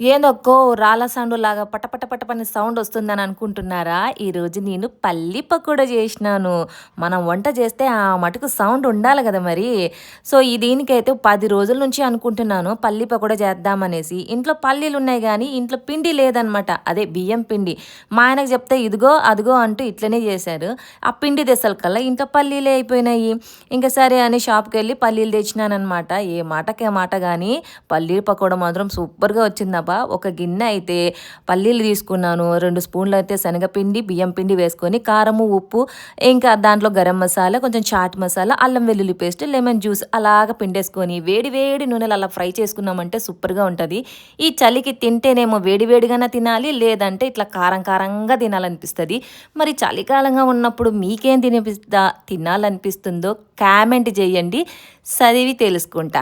ఏందక్కో రాళ్ళ సౌండ్ లాగా పటపట పటపని సౌండ్ వస్తుందని అనుకుంటున్నారా? ఈరోజు నేను పల్లి పకోడా చేసినాను. మనం వంట చేస్తే ఆ మటుకు సౌండ్ ఉండాలి కదా మరి. సో ఈ దీనికైతే పది రోజుల నుంచి అనుకుంటున్నాను పల్లి పకోడా చేద్దామనేసి. ఇంట్లో పల్లీలు ఉన్నాయి కానీ ఇంట్లో పిండి లేదనమాట. అదే బియ్యం పిండి. మా ఆయనకు చెప్తే ఇదిగో అదిగో అంటూ ఇట్లనే చేశారు. ఆ పిండి దశల కల్లా ఇంట్లో పల్లీలే అయిపోయినాయి. ఇంకా సరే అని షాప్కి వెళ్ళి పల్లీలు తెచ్చినానమాట ఏ మాటకే మాట కానీ పల్లీ పకోడా మాత్రం సూపర్గా వచ్చింది. అబ్బా ఒక గిన్నె అయితే పల్లీలు తీసుకున్నాను. రెండు స్పూన్లు అయితే శనగపిండి బియ్యం పిండి వేసుకొని కారము ఉప్పు ఇంకా దాంట్లో గరం మసాలా కొంచెం చాట్ మసాలా అల్లం వెల్లుల్లి పేస్ట్ లెమన్ జ్యూస్ అలాగ పిండేసుకొని వేడి వేడి నూనెలు అలా ఫ్రై చేసుకున్నామంటే సూపర్గా ఉంటుంది. ఈ చలికి తింటేనేమో వేడివేడిగానే తినాలి లేదంటే ఇట్లా కారం కారంగా తినాలనిపిస్తుంది. మరి చలికాలంగా ఉన్నప్పుడు మీకేం తినిపిస్తా తినాలనిపిస్తుందో కామెంట్ చేయండి. చదివి తెలుసుకుంటా.